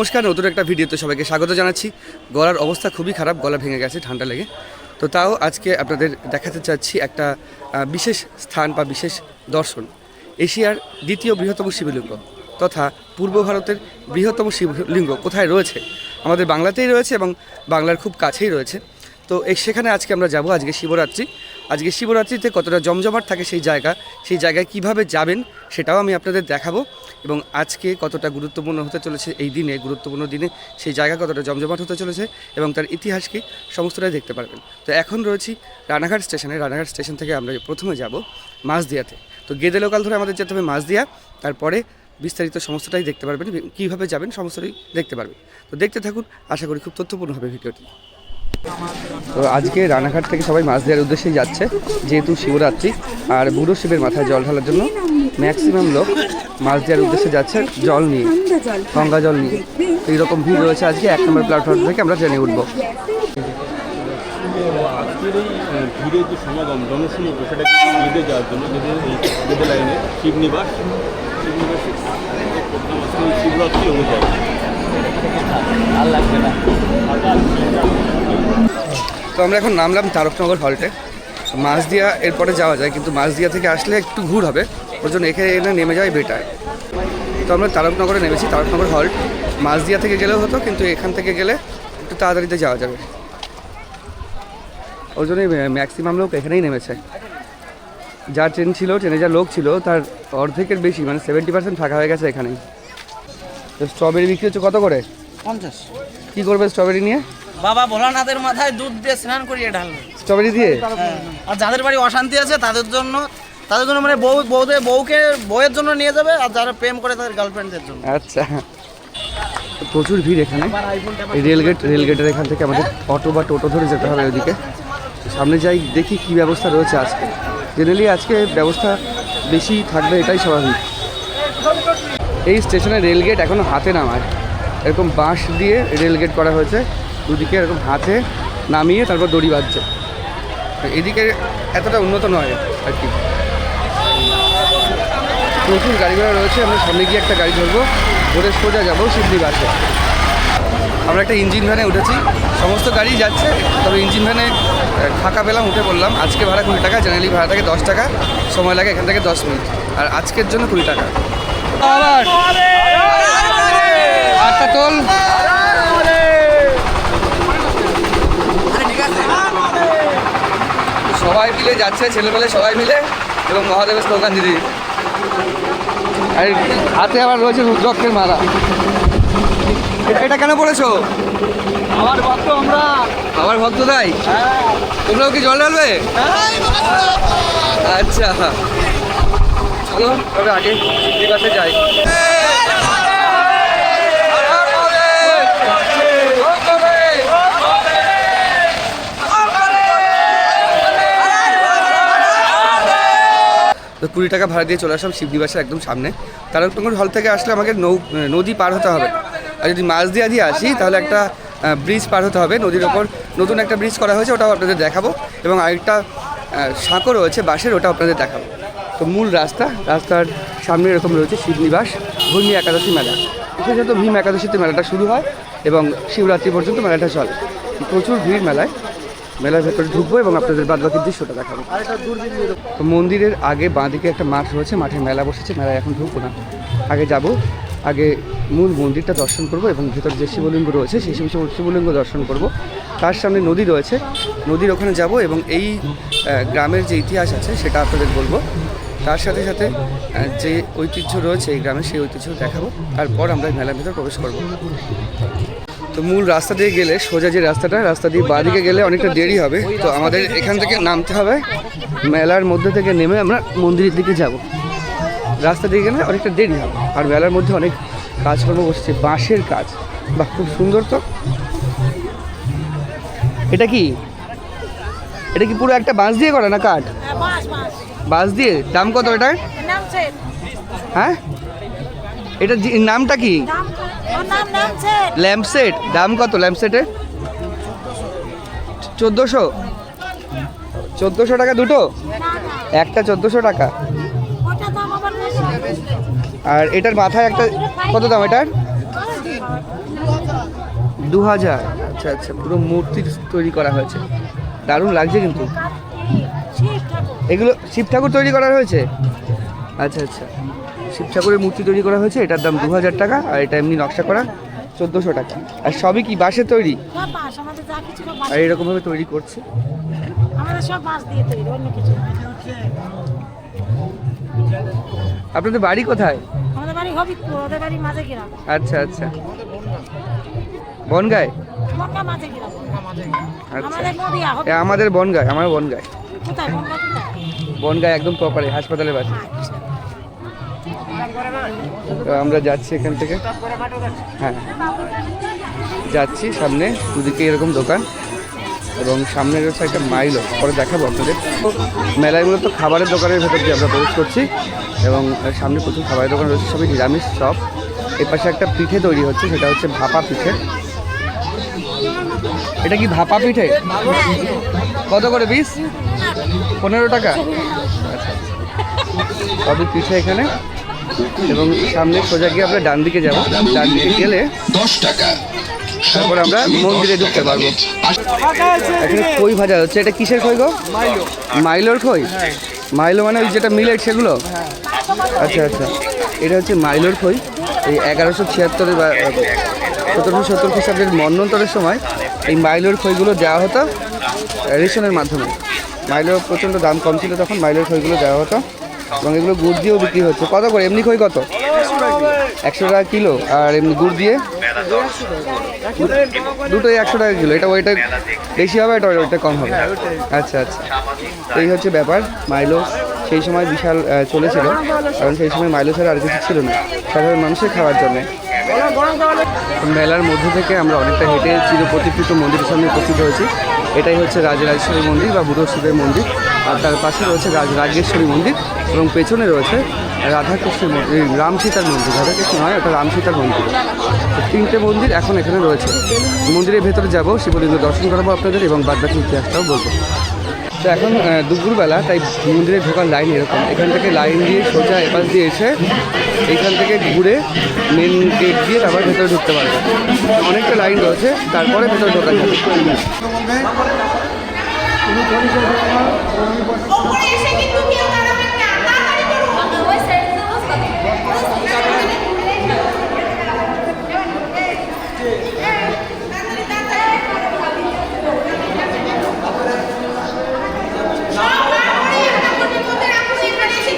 নমস্কার, নতুন একটা ভিডিওতে সবাইকে স্বাগত জানাচ্ছি। গলার অবস্থা খুবই খারাপ, গলা ভেঙে গেছে, ঠান্ডা লেগে। তো তাও আজকে আপনাদের দেখাতে চাচ্ছি একটা বিশেষ স্থান বা বিশেষ দর্শন। এশিয়ার দ্বিতীয় বৃহত্তম শিবলিঙ্গ তথা পূর্ব ভারতের বৃহত্তম শিবলিঙ্গ কোথায় রয়েছে? আমাদের বাংলাতেই রয়েছে এবং বাংলার খুব কাছেই রয়েছে। তো সেখানে আজকে আমরা যাব, আজকে শিবরাত্রি। আজকে শিবরাত্রিতে কতটা জমজমাট থাকে সেই জায়গা, সেই জায়গায় কীভাবে যাবেন সেটাও আমি আপনাদের দেখাবো। এবং আজকে কতটা গুরুত্বপূর্ণ হতে চলেছে এই দিনে, গুরুত্বপূর্ণ দিনে সেই জায়গা কতটা জমজমাট হতে চলেছে এবং তার ইতিহাসকে সমস্তটাই দেখতে পারবেন। তো এখন রয়েছি রানাঘাট স্টেশনে। রানাঘাট স্টেশন থেকে আমরা প্রথমে যাব মাঝদিয়াতে তো গেদে লোকাল ধরে আমাদের যেতে হবে মাঝদিয়া তারপরে বিস্তারিত সমস্তটাই দেখতে পারবেন। কীভাবে যাবেন সমস্তটাই দেখতে পারবেন। তো দেখতে থাকুন। আশা করি খুব তথ্যপূর্ণ হবে ভিডিওটি। তো আজকে রানাঘাট থেকে সবাই মাছ দেওয়ার উদ্দেশ্যেই যাচ্ছে, যেহেতু শিবরাত্রি আর বুড়ো শিবের মাথায় জল ঢালার জন্য ম্যাক্সিমাম লোক মাছ দেওয়ার উদ্দেশ্যে যাচ্ছে জল নিয়ে, গঙ্গা জল নিয়ে। এইরকম ভিড় রয়েছে আজকে, এক নম্বর প্ল্যাটফর্ম থেকে আমরা ট্রেনে উঠবো। সেটা শিবনিবাস তো আমরা এখন নামলাম তারকনগর হল্টে। মাছদিয়া এরপরে যাওয়া যায়, কিন্তু মাছদিয়া থেকে আসলে একটু ঘুর হবে। ওর জন্য এখানে এনে নেমে যাওয়াই বেটার তো আমরা তারকনগরে নেমেছি, তারকনগর হল্ট। মাছদিয়া থেকে গেলেও হতো, কিন্তু এখান থেকে গেলে একটু তাড়াতাড়িতে যাওয়া যাবে। ওর জন্যই ম্যাক্সিমাম লোক এখানেই নেমেছে। যা ট্রেন ছিল ট্রেনে যা লোক ছিল, তার অর্ধেকের বেশি মানে সেভেন্টি পার্সেন্ট ফাঁকা হয়ে গেছে এখানেই। স্ট্রবেরি বিক্রি হচ্ছে কত করে? পঞ্চাশ। কী করবে স্ট্রবেরি নিয়ে? বাবা ভোলানাথের মাথায় দুধ দিয়ে স্নান করিয়ে ঢালবে। স্ট্রবেরি দিয়ে? আর যাদের বাড়ি অশান্তি আছে তাদের জন্য তাদের জন্য মানে বউ বউদের বউকে বউয়ের জন্য নিয়ে যাবে আর যারা প্রেম করে তাদের গার্লফ্রেন্ডদের জন্য। আচ্ছা। প্রচুর ভিড় এখানে। এই রেলগেট রেলগেটের এখান থেকে আমাদের অটো বা টোটো ধরে যেতে হবে ওইদিকে। সামনে যাই দেখি কি ব্যবস্থা রয়েছে আজকে। জেনারেলি আজকে ব্যবস্থা বেশি থাকবে এটাই স্বাভাবিক। এই স্টেশনে রেলগেট এখনও হাতে নামায়। এরকম বাঁশ দিয়ে রেলগেট করা হয়েছে। দুদিকে এরকম হাতে নামিয়ে তারপর দড়ি বাঁধছে। এদিকে এতটা উন্নত নয় আর কি। প্রচুর গাড়ি ঘোড়া রয়েছে। আমরা সামনে গিয়ে একটা গাড়ি ধরবো। ধরে সোজা যাব সিদ্ধি বাসে। আমরা একটা ইঞ্জিন ভ্যানে উঠেছি। সমস্ত গাড়ি যাচ্ছে, তবে ইঞ্জিন ভ্যানে ফাঁকা পেলাম, উঠে পড়লাম। আজকে ভাড়া কুড়ি টাকা, জেনারেলি ভাড়া থাকে দশ টাকা। সময় লাগে এখান থেকে দশ মিনিট। আর আজকের জন্য কুড়ি টাকা। আবার। আটটা তোল। সবাই মিলে যাচ্ছে ছেলেমেলে সবাই মিলে এবং মহাদেবের স্লোগান দিদি। আর হাতে আবার রয়েছে রুদ্রক্ষের মালা। এটা- কেন পড়েছো? আমার ভক্ত আমরা। আমার ভক্ত তাই? তোমরাও কি জল ঢালবে? আচ্ছা। চলো, তবে আগে দিবাসে যাই। তো কুড়ি টাকা ভাড়া দিয়ে চলে আসলাম শিবনিবাসের একদম সামনে। তারকটঙ্গর হল থেকে আসলে আমাকে নৌ, নদী পার হতে হবে। আর যদি মাছ দিয়ে দিয়ে আসি, তাহলে একটা ব্রিজ পার হতে হবে। নদীর ওপর নতুন একটা ব্রিজ করা হয়েছে, ওটাও আপনাদের দেখাবো। এবং আরেকটা সাঁকো রয়েছে বাঁশের ওটা আপনাদের দেখাবো। তো মূল রাস্তা, রাস্তার সামনে এরকম রয়েছে শিবনিবাস ভূমি একাদশী মেলা। বিশেষত ভীম একাদশীতে মেলাটা শুরু হয় এবং শিবরাত্রি পর্যন্ত মেলাটা চলে। প্রচুর ভিড় মেলায়। মেলার ভেতরে ঢুকবো এবং আপনাদের বাদবাকি দৃশ্যটা দেখাবো। তো মন্দিরের আগে বাঁদিকে একটা মাঠ রয়েছে, মাঠে মেলা বসেছে, মেলায় এখন ঢুকবো না। আগে যাব, আগে মূল মন্দিরটা দর্শন করব এবং ভেতর যে শিবলিঙ্গ রয়েছে, সেই শিব শিবলিঙ্গ দর্শন করব। তার সামনে নদী রয়েছে, নদীর ওখানে যাব এবং এই গ্রামের যে ইতিহাস আছে, সেটা আপনাদের বলব। তার সাথে সাথে যে ঐতিহ্য রয়েছে এই গ্রামের সেই ঐতিহ্য দেখাবো। তারপর আমরা মেলার ভিতরে প্রবেশ করব। তো মূল রাস্তা দিয়ে গেলে, সোজা যে রাস্তাটা, রাস্তা দিয়ে বাঁদিকে গেলে অনেকটা দেরি হবে। তো আমাদের এখান থেকে নামতে হবে। মেলার মধ্যে থেকে নেমে আমরা মন্দিরের দিকে যাব। রাস্তা দিয়ে গেলে অনেকটা দেরি হবে। আর মেলার মধ্যে অনেক কাজকর্ম বসছে। বাঁশের কাজ। বাহ, খুব সুন্দর তো। এটা কি? এটা কি পুরো একটা বাঁশ দিয়ে করা না কাঠ? বাস দিয়ে? দাম কত এটার? হ্যাঁ? এটা নামটা কি? নাম ওর নাম নাম সেট ল্যাম্প সেট দাম কত ল্যাম্প সেটের চোদ্দোশো। চোদ্দোশো টাকা দুটো? একটা চোদ্দোশো টাকা। আর এটার মাথায় একটা কত দাম এটার? দু হাজার আচ্ছা আচ্ছা পুরো মূর্তি তৈরি করা হয়েছে। দারুণ লাগছে কিন্তু। এগুলো শিব ঠাকুর তৈরি করা হয়েছে? আচ্ছা আচ্ছা। শিব ঠাকুরের মূর্তি তৈরি করা হয়েছে এটার দাম দু হাজার টাকা আর এটা এমনি নকশা করা চোদ্দোশো টাকা। আর সবই কি বাঁশের তৈরি? আর এরকমভাবে তৈরি করছে। আপনাদের বাড়ি কোথায়? আচ্ছা আচ্ছা। বনগায়? আচ্ছা। আমাদের আমাদের বনগায় আমার বনগায়। বনগায় একদম প্রপারে হাসপাতালের পাশে। তো আমরা যাচ্ছি এখান থেকে। হ্যাঁ। যাচ্ছি সামনে দুদিকে এরকম দোকান এবং সামনে রয়েছে একটা মাইলও পরে দেখাবো আপনাদের। তো মেলায় মূলত খাবারের দোকানের ভেতর দিয়ে আমরা প্রবেশ করছি এবং সামনে প্রচুর খাবারের দোকান রয়েছে সবই নিরামিষ সব। এর পাশে একটা পিঠে তৈরি হচ্ছে সেটা হচ্ছে ভাপা পিঠে। এটা কি ভাপা পিঠে? কত করে পিস পনেরো টাকা? আচ্ছা সবই পিঠে এখানে। এবং সামনে সোজা গিয়ে আমরা ডান দিকে যাব। ডান দিকে গেলে দশ টাকা। তারপর আমরা মন্দিরে ঢুকতে পারব। এখানে খই ভাজা হচ্ছে? এটা কিসের খই গো? মাইলোর খই মাইলো মানে ওই যেটা মিলেট সেগুলো? আচ্ছা আচ্ছা। এটা হচ্ছে মাইলোর খই এই এগারোশো ছিয়াত্তরের বা সতেরোশো সত্তর খ্রিস্টাব্দের মন্বন্তরের সময় এই মাইলোর খইগুলো দেওয়া হতো রেশনের মাধ্যমে। মাইলোর প্রচণ্ড দাম কম ছিল তখন মাইলের খইগুলো দেওয়া হতো। এবং এগুলো গুড় দিয়েও বিক্রি হচ্ছে। কত করে? এমনি খই কত? একশো টাকা কিলো। আর এমনি গুড় দিয়ে? দুটোই একশো টাকা কিলো। এটা ওইটা বেশি হবে, এটা ওইটা কম হবে। আচ্ছা আচ্ছা। এই হচ্ছে ব্যাপার। মাইলো সেই সময় বিশাল চলেছিল। কারণ সেই সময় মাইলো ছাড়া আর কিছু ছিল না। সাধারণ মানুষের খাওয়ার জন্য। মেলার মধ্য থেকে আমরা অনেকটা হেঁটে চিরপ্রতিকৃত মন্দিরের সামনে উপস্থিত হয়েছি। এটাই হচ্ছে রাজরাজেশ্বরী মন্দির বা বুড়ো শিবের মন্দির। আর তার পাশে রয়েছে রাজ, রাজেশ্বরী মন্দির এবং পেছনে রয়েছে রাধাকৃষ্ণের মন্দির রাম সীতার মন্দির। রাধাকৃষ্ণ নয় ওটা রাম সীতার মন্দির তিনটে মন্দির এখন এখানে রয়েছে। মন্দিরের ভেতরে যাব, শিবলিঙ্গ দর্শন করাবো আপনাদের এবং বাদবাকি ইতিহাসটাও বলব। তো এখন দুপুরবেলা, তাই মন্দিরে ঢোকার লাইন এরকম। এখান থেকে লাইন দিয়ে সোজা এপাশ দিয়ে এসে এইখান থেকে ঘুরে মেন গেট দিয়ে তারপর ভেতরে ঢুকতে পারবে। অনেকটা লাইন রয়েছে, তারপরে ভেতরে ঢোকা যাবে এসে কিন্তু কেউ দাঁড়াবেন না তাড়াতাড়ি করুন ওই সাইডে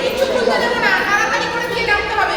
কিছু খুলতে দেবো না তাড়াতাড়ি করে দিয়ে নামতে হবে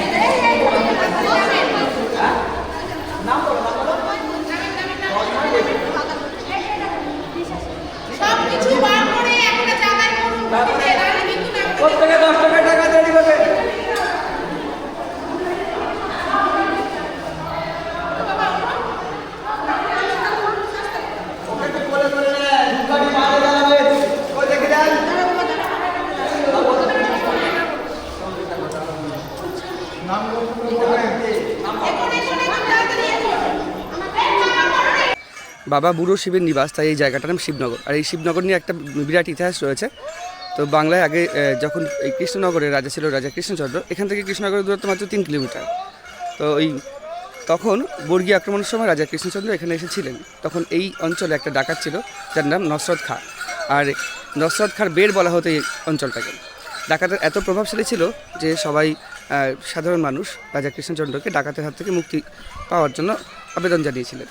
সব কিছু বার করে একটা জায়গায় করুন গতিতে, নাহলে কিন্তু নামতে দেবে না। এখানে এখানে খুব তাড়াতাড়ি এসো। এই জামা পরো রে। বাবা বুড়ো শিবের নিবাস, তাই এই জায়গাটার নাম শিবনগর। আর এই শিবনগর নিয়ে একটা বিরাট ইতিহাস রয়েছে। তো বাংলায় আগে যখন এই কৃষ্ণনগরের রাজা ছিল রাজা কৃষ্ণচন্দ্র, এখান থেকে কৃষ্ণনগরের দূরত্ব মাত্র তিন কিলোমিটার। তো ওই তখন বর্গীয় আক্রমণের সময় রাজা কৃষ্ণচন্দ্র এখানে এসেছিলেন। তখন এই অঞ্চলে একটা ডাকাত ছিল, যার নাম নসরত খা। আর নসরত খার বের বলা হতো এই অঞ্চলটাকে। ডাকাতের এত প্রভাবশালী ছিল যে সবাই সাধারণ মানুষ রাজা কৃষ্ণচন্দ্রকে ডাকাতের হাত থেকে মুক্তি পাওয়ার জন্য আবেদন জানিয়েছিলেন।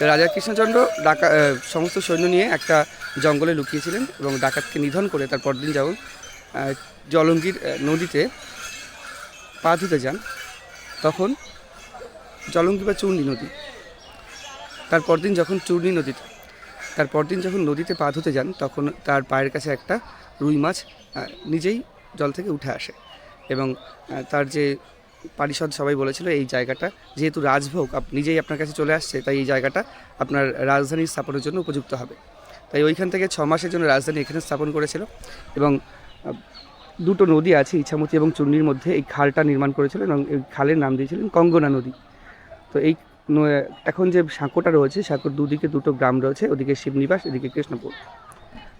রাজা কৃষ্ণচন্দ্র ডাকা সমস্ত সৈন্য নিয়ে একটা জঙ্গলে লুকিয়েছিলেন এবং ডাকাতকে নিধন করে তার পরদিন যখন জলঙ্গির নদীতে পা ধুতে যান। তখন জলঙ্গি বা চূর্ণী নদী। তার পরদিন যখন চূর্ণী নদীতে তার পরদিন যখন নদীতে পা ধুতে যান, তখন তার পায়ের কাছে একটা রুই মাছ নিজেই জল থেকে উঠে আসে এবং তার যে পারিষদ সবাই বলেছিল এই জায়গাটা, যেহেতু রাজভোগ নিজেই আপনার কাছে চলে আসছে, তাই এই জায়গাটা আপনার রাজধানী স্থাপনের জন্য উপযুক্ত হবে। তাই ওইখান থেকে ছ মাসের জন্য রাজধানী এখানে স্থাপন করেছিল এবং দুটো নদী আছে, ইছামতি এবং চূর্ণির মধ্যে এই খালটা নির্মাণ করেছিল এবং এই খালের নাম দিয়েছিলেন কঙ্গনা নদী। তো এই এখন যে সাঁকোটা রয়েছে, সাঁকোর দুদিকে দুটো গ্রাম রয়েছে, ওদিকে শিবনিবাস, এদিকে কৃষ্ণপুর।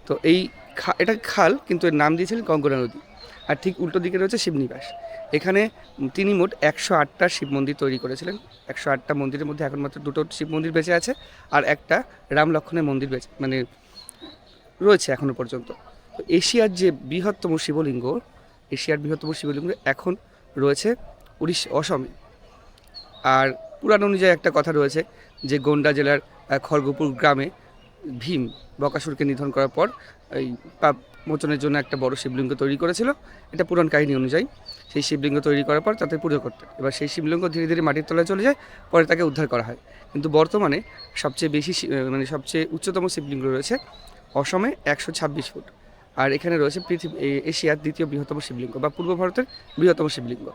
তো এই খা এটা খাল, কিন্তু এর নাম দিয়েছিলেন কঙ্গনা নদী। আর ঠিক উল্টো দিকে রয়েছে শিবনিবাস। এখানে তিনি মোট একশো আটটা শিব মন্দির তৈরি করেছিলেন। একশো আটটা মন্দিরের মধ্যে এখন মাত্র দুটো শিব মন্দির বেঁচে আছে আর একটা রাম লক্ষণের মন্দির বেঁচে মানে রয়েছে এখনও পর্যন্ত। এশিয়ার যে বৃহত্তম শিবলিঙ্গ, এশিয়ার বৃহত্তম শিবলিঙ্গ এখন রয়েছে উড়িষ্যা, অসমে। আর পুরাণ অনুযায়ী একটা কথা রয়েছে যে গোন্ডা জেলার খড়গপুর গ্রামে ভীম বকাসুরকে নিধন করার পর এই পাপ মোচনের জন্য একটা বড় শিবলিঙ্গ তৈরি করেছিল। এটা পুরাণ কাহিনী অনুযায়ী। সেই শিবলিঙ্গ তৈরি করার পর তাতে পুজো করতে। এবার সেই শিবলিঙ্গ ধীরে ধীরে মাটির তলায় চলে যায়, পরে তাকে উদ্ধার করা হয়। কিন্তু বর্তমানে সবচেয়ে বেশি মানে সবচেয়ে উচ্চতম শিবলিঙ্গ রয়েছে অসমে একশো ছাব্বিশ ফুট। আর এখানে রয়েছে পৃথিবী এশিয়ার দ্বিতীয় বৃহত্তম শিবলিঙ্গ বা পূর্ব ভারতের বৃহত্তম শিবলিঙ্গ।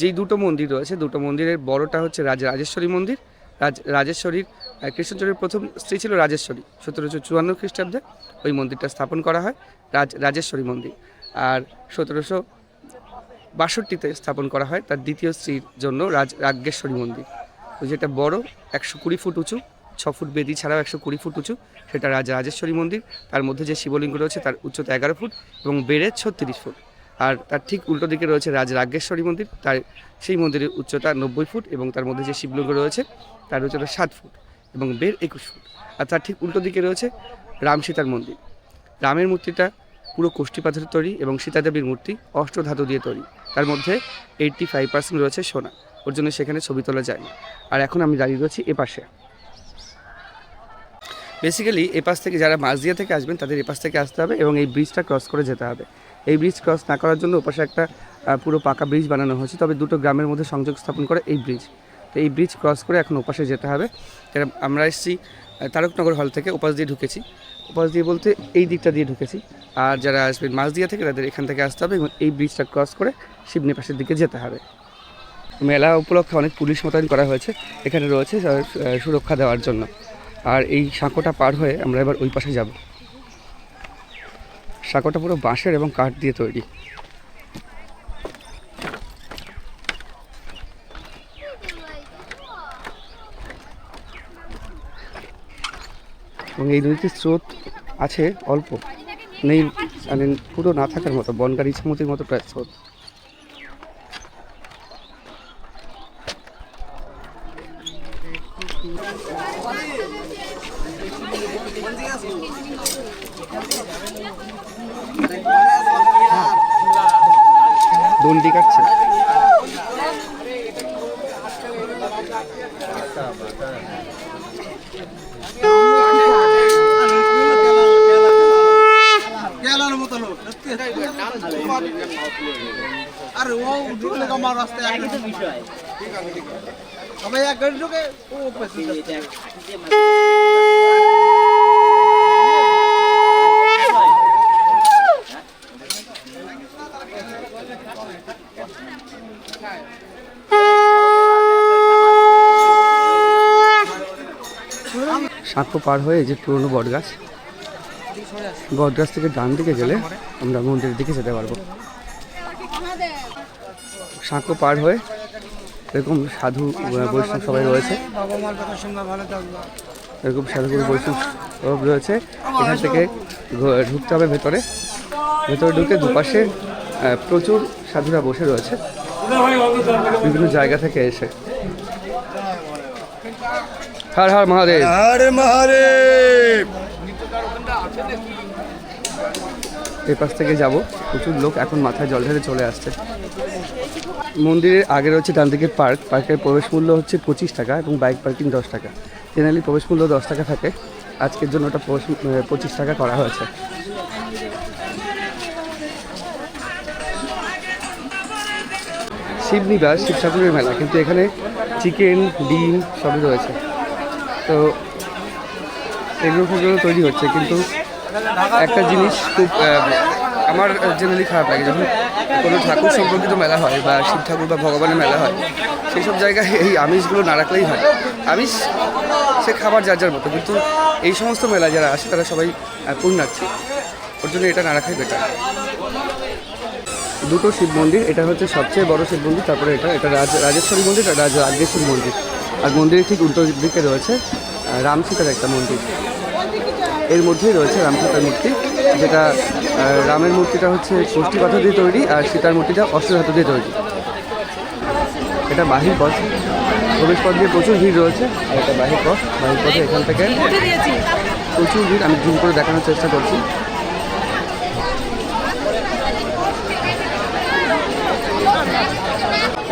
যেই দুটো মন্দির রয়েছে, দুটো মন্দিরের বড়টা হচ্ছে রাজ, রাজেশ্বরী মন্দির। রাজ, রাজেশ্বরীর কৃষ্ণচন্দ্রের প্রথম স্ত্রী ছিল রাজেশ্বরী, সতেরোশো চুয়ান্ন খ্রিস্টাব্দে ওই মন্দিরটা স্থাপন করা হয়, রাজ রাজেশ্বরী মন্দির। আর সতেরোশো বাষট্টিতে স্থাপন করা হয় তার দ্বিতীয় স্ত্রীর জন্য রাজ রাজ্ঞেশ্বরী মন্দির। ওই যেটা বড়, একশো কুড়ি ফুট উঁচু, ছ ফুট বেদি ছাড়াও একশো কুড়ি ফুট উঁচু, সেটা রাজ রাজেশ্বরী মন্দির। তার মধ্যে যে শিবলিঙ্গ রয়েছে তার উচ্চতা এগারো ফুট এবং বেড়ে ছত্রিশ ফুট। আর তার ঠিক উল্টো দিকে রয়েছে রাজ রাজ্ঞেশ্বরী মন্দির। তার সেই মন্দিরের উচ্চতা নব্বই ফুট এবং তার মধ্যে যে শিবলিঙ্গ রয়েছে তার উচ্চতা সাত ফুট। এবং বের একুশ ফুট। আর তার ঠিক উল্টো দিকে রয়েছে রাম সীতার মন্দির। রামের মূর্তিটা পুরো কোষ্ঠী পাথরের তৈরি এবং সীতাদেবীর মূর্তি অষ্টধাতু দিয়ে তৈরি। তার মধ্যে এইট্টি ফাইভ পার্সেন্ট রয়েছে সোনা। ওর জন্য সেখানে ছবি তোলা যায় না আর এখন আমি দাঁড়িয়ে রয়েছি এ পাশে। বেসিক্যালি এপাশ থেকে যারা মাঝদিয়া থেকে আসবেন, তাদের এপাশ থেকে আসতে হবে এবং এই ব্রিজটা ক্রস করে যেতে হবে। এই ব্রিজ ক্রস না করার জন্য ওপাশে একটা পুরো পাকা ব্রিজ বানানো হয়েছে। তবে দুটো গ্রামের মধ্যে সংযোগ স্থাপন করে এই ব্রিজ তো এই ব্রিজ ক্রস করে এখন ওপাশে যেতে হবে। আমরা এসেছি তারকনগর হল থেকে ওপাশ দিয়ে ঢুকেছি। ওপাশ দিয়ে বলতে এই দিকটা দিয়ে ঢুকেছি। আর যারা আসবেন মাঝদিয়া থেকে তাদের এখান থেকে আসতে হবে এবং এই ব্রিজটা ক্রস করে শিবনি পাশের দিকে যেতে হবে। মেলা উপলক্ষে অনেক পুলিশ মোতায়েন করা হয়েছে, এখানে রয়েছে সুরক্ষা দেওয়ার জন্য। আর এই সাঁকোটা পার হয়ে আমরা এবার ওই পাশে যাব। সাঁকোটা পুরো বাঁশের এবং কাঠ দিয়ে তৈরি। এবং এই নদীতে স্রোত আছে অল্প। নেই মানে পুরো না থাকার মতো বনগার ইছামতির মতো প্রায় স্রোত। আরে ও ঢুকলে আমার রাস্তায় একই তো বিষয় সবাই এক গাড়ি ঢুকে ও পেছনে সাঁকো পার হয়ে যে পুরনো বটগাছ। বটগাছ থেকে ডান দিকে গেলে আমরা মন্দিরের দিকে যেতে পারব। সাঁকো পার হয়ে এরকম সাধু বৈষ্ণব সবাই রয়েছে। এরকম সাধুগুরু বৈষ্ণব রয়েছে। এখান থেকে ঢুকতে হবে ভেতরে। ভেতরে ঢুকে দুপাশে প্রচুর সাধুরা বসে রয়েছে। বিভিন্ন জায়গা থেকে এসে। হর হর মহাদেব। আরে মহাদেব। এই পাশ থেকে যাব। প্রচুর লোক এখন মাথায় জল ঢেলে চলে আসছে। মন্দিরের আগে রয়েছে ডান দিকে পার্ক। পার্কের প্রবেশ মূল্য হচ্ছে পঁচিশ টাকা এবং বাইক পার্কিং দশ টাকা। জেনারেলি প্রবেশ মূল্য দশ টাকা থাকে। আজকের জন্য ওটা প্রবেশ পঁচিশ টাকা করা হয়েছে। শিবনিবাস শিব ঠাকুরের মেলা। কিন্তু এখানে চিকেন ডিম সবই রয়েছে। তো এগুলো ফেগুলো তৈরি হচ্ছে, কিন্তু একটা জিনিস খুব আমার জেনারেলি খারাপ লাগে যখন কোনো ঠাকুর সম্পর্কিত মেলা হয় বা শিব ঠাকুর বা ভগবানের মেলা হয়, সেই সব জায়গায় এই আমিষগুলো না রাখলেই হয়। আমিষ, সে খাবার যার যার মতো, কিন্তু এই সমস্ত মেলা যারা আসে, তারা সবাই পুণ্যার্থী। ওর জন্য এটা না রাখাই বেটার দুটো শিব মন্দির, এটা হচ্ছে সবচেয়ে বড় শিব মন্দির, তারপরে এটা এটা রাজ, রাজেশ্বরী মন্দির আর রাজ রাজেশ্বরী মন্দির। আর মন্দিরের ঠিক উল্টো দিকে রয়েছে আহ, রাম সীতার একটা মন্দির। এর মধ্যেই রয়েছে রাম সীতার মূর্তি যেটা রামের মূর্তিটা হচ্ছে ষষ্ঠী পাথর দিয়ে তৈরি আর সীতার মূর্তিটা অষ্টর ধাতু দিয়ে তৈরি। এটা বাহির পথ। প্রবেশ পথ দিয়ে প্রচুর ভিড় রয়েছে। আর এটা বাহির পথ। বাহির পথে এখান থেকে প্রচুর ভিড়। আমি জুম করে দেখানোর চেষ্টা করছি।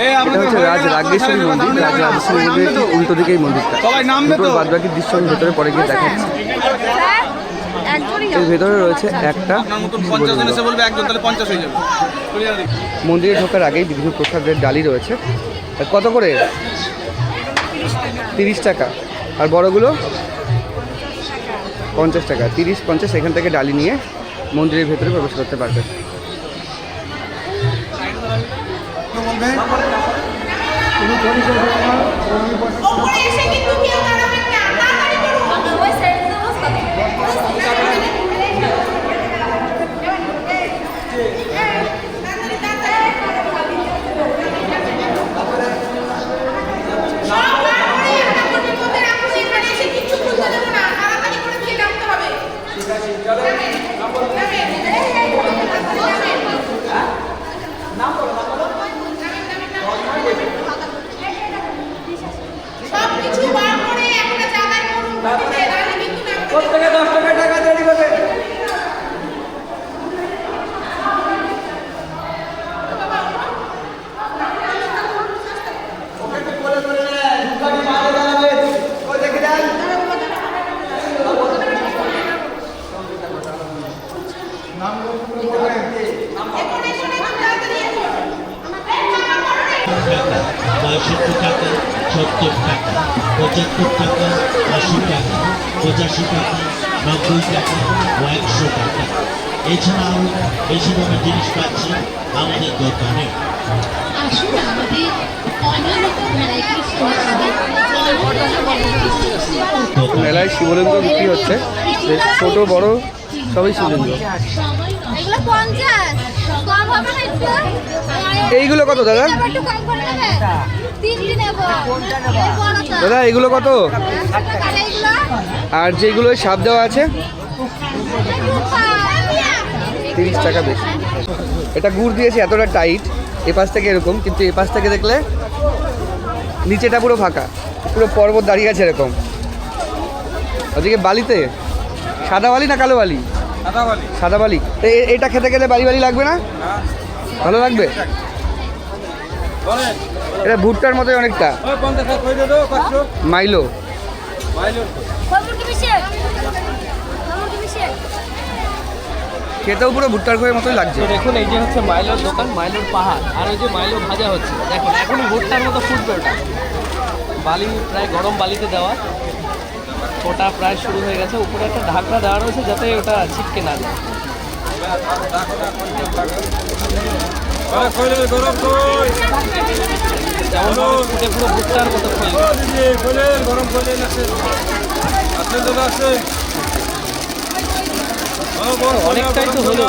এটা হচ্ছে রাজ রাগেশ্বরী মন্দির রাজ রাগেশ্বরী মন্দিরের ঠিক উল্টো দিকে এই মন্দিরটা দুটোর বাদ বাকি দৃশ্য আমি ভেতরে পরে গিয়ে দেখাচ্ছি। এর ভেতরে রয়েছে একটা একজন তাহলে পঞ্চাশ মন্দিরে ঢোকার আগেই বিভিন্ন প্রসাদের ডালি রয়েছে। আর কত করে? তিরিশ টাকা। আর বড়গুলো? পঞ্চাশ টাকা। তিরিশ পঞ্চাশ এখান থেকে ডালি নিয়ে মন্দিরের ভেতরে প্রবেশ করতে পারবে। ওপরে এসে কিন্তু কেউ দাঁড়াবেন না তাড়াতাড়ি করুন সব বার করে একটা কোটির মধ্যে রাখুন এখানে এসে কিচ্ছু খুলতে দেবো না তাড়াতাড়ি করে দিয়ে নামতে হবে যাবেন, যাবেন। সব কিছু বার করে একটা জায়গায় করুন খুঁটিতে, নাহলে কিন্তু নামতে দেবো না। এখন এসে দেখুন তাড়াতাড়ি এসো। এই জামা পরো রে। পঁয়ষট্টি টাকা সত্তর টাকা পঁচাত্তর টাকা আশি টাকা পঁচাশি টাকা নব্বই টাকা ও একশো টাকা এছাড়াও বেশি দামের জিনিস পাচ্ছি আমাদের দোকানে। আসুন আমাদের অনেক ভ্যারাইটি মেলায় শিবলিঙ্গ বিক্রি হচ্ছে। ছোট বড় সবই শিবলিঙ্গ। এইগুলো কত দাদা? দাদা এগুলো কত? আর যেগুলো সাপ দেওয়া আছে? তিরিশ টাকা বেশি। এটা গুড় দিয়েছে এতটা টাইট এ পাশ থেকে এরকম কিন্তু এ পাশ থেকে দেখলে নিচেটা পুরো ফাঁকা। পুরো পর্বত দাঁড়িয়ে আছে এরকম। ওদিকে বালিতে? সাদা বালি না কালো বালি? সাদা বালি। তো এ- এটা খেতে গেলে বালি বালি লাগবে না? ভালো লাগবে? এটা ভুট্টার মতোই অনেকটা। মাইলো। খেতেও পুরো ভুট্টার খোয়ের মতোই লাগছে। দেখুন এই যে হচ্ছে মাইলোর দোকান মাইলোর পাহাড় আর ওই যে মাইলো ভাজা হচ্ছে। দেখুন এখনই ভুট্টার মতো ফুটবে ওটা। বালি প্রায় গরম বালিতে দেওয়া। ওটা প্রায় শুরু হয়ে গেছে। উপরে একটা ঢাকনা দেওয়া রয়েছে যাতে ওটা ছিটকে না যায়। যেমন ফুটে পুরো ভুট্টার মতো খোল। অনেকটাই তো হলো।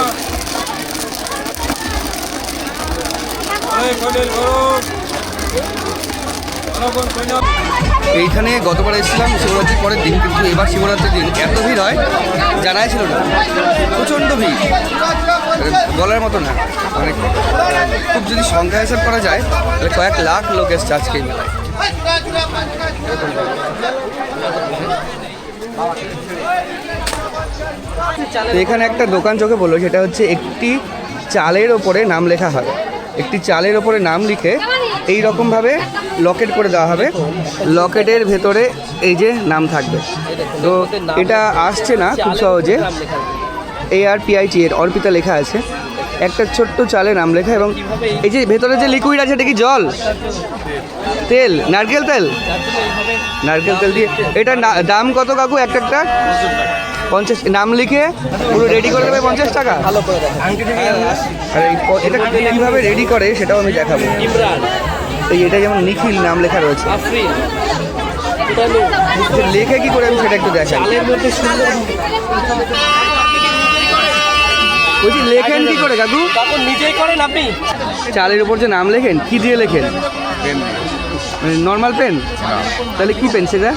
এইখানে গতবার এসেছিলাম শিবরাত্রির পরের দিন, কিন্তু এবার শিবরাত্রির দিন। এত ভিড় হয় জানাই ছিল না। প্রচণ্ড ভিড়। বলার মতো না। মানে খুব যদি সংখ্যা হিসাব করা যায়, তাহলে কয়েক লাখ লোক এসছে আজকে এখানে একটা দোকান চোখে বলল সেটা হচ্ছে একটি চালের ওপরে নাম লেখা হবে একটি চালের ওপরে নাম লিখে এই রকমভাবে লকেট করে দেওয়া হবে। লকেটের ভেতরে এই যে নাম থাকবে। তো এটা আসছে না খুব সহজে। এ আর পিআইটি এর অর্পিতা লেখা আছে। একটা ছোট্ট চালে নাম লেখা এবং এই যে ভেতরে যে লিকুইড আছে, এটা কি জল? তেল? নারকেল তেল? নারকেল তেল দিয়ে। এটা দাম কত কাকু? একটা? পঞ্চাশ নাম লিখে পুরো রেডি করে দেবে পঞ্চাশ টাকা? ভালো করে আর এই এটা কীভাবে রেডি করে সেটাও আমি দেখাবো। এই এটা যেমন নিখিল নাম লেখা রয়েছে। লেখে কি করে আমি সেটা একটু দেখাই। বলছি লেখেন কি করে কাকু? নিজেই করেন আপনি? চালের উপর যে নাম লেখেন কি দিয়ে লেখেন? নর্মাল পেন তাহলে কি পেন সেটা?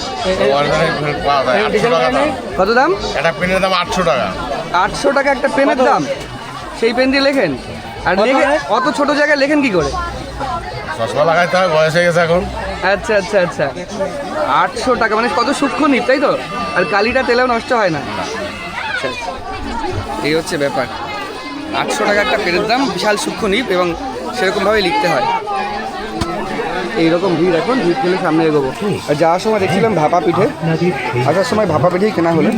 কত দাম? একটা পেনের দাম আটশো টাকা। আটশো টাকা একটা পেনের দাম? সেই পেন দিয়ে লেখেন? আর লেখে অত ছোট জায়গায় লেখেন কি করে? চশমা লাগাইতে হয় বয়স হয়ে গেছে এখন। আচ্ছা আচ্ছা আচ্ছা। আটশো টাকা মানে কত সূক্ষ্ম নিপ তাই তো? আর কালিটা তেলেও নষ্ট হয় না। আচ্ছা আচ্ছা। এই হচ্ছে ব্যাপার। আটশো টাকা একটা পেনের দাম বিশাল সূক্ষ্ম নিপ এবং সেরকমভাবে লিখতে হয়। এইরকম ভিড় এখন ভিড় খেলে সামনে এগোবো। আর যাওয়ার সময় দেখছিলাম ভাপা পিঠে। আসার সময় ভাপা পিঠেই কেনা হলো।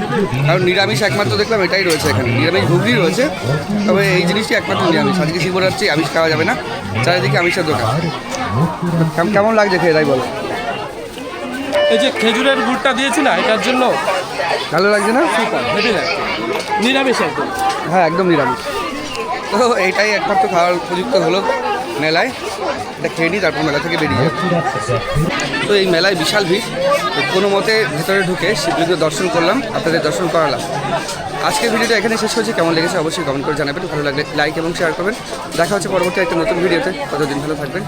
কারণ নিরামিষ একমাত্র দেখলাম এটাই রয়েছে এখানে। নিরামিষ ঘুগনি রয়েছে তবে এই জিনিসটি একমাত্র নিরামিষ। আজকে শিবরাত্রি আমিষ খাওয়া যাবে না। চারিদিকে আমিষের দোকান। কেমন- কেমন লাগছে খেয়ে তাই বলো? এই যে খেজুরের গুড়টা দিয়েছি না এটার জন্য ভালো লাগছে না? হেভি লাগছে। নিরামিষ একদম। হ্যাঁ একদম নিরামিষ। তো এইটাই একমাত্র খাওয়ার উপযুক্ত হলো মেলায়। এটা খেয়ে নিই তারপর মেলা থেকে বেরিয়ে তো এই মেলায় বিশাল ভিড়। কোনো মতে ভেতরে ঢুকে শিবলিঙ্গ দর্শন করলাম, আপনাদের দর্শন করালাম। আজকের ভিডিওটা এখানে শেষ হয়েছে কেমন লেগেছে অবশ্যই কমেন্ট করে জানাবেন। ভালো লাগলে লাইক এবং শেয়ার করবেন। দেখা হচ্ছে পরবর্তী একটা নতুন ভিডিওতে। কতদিন ভালো থাকবেন।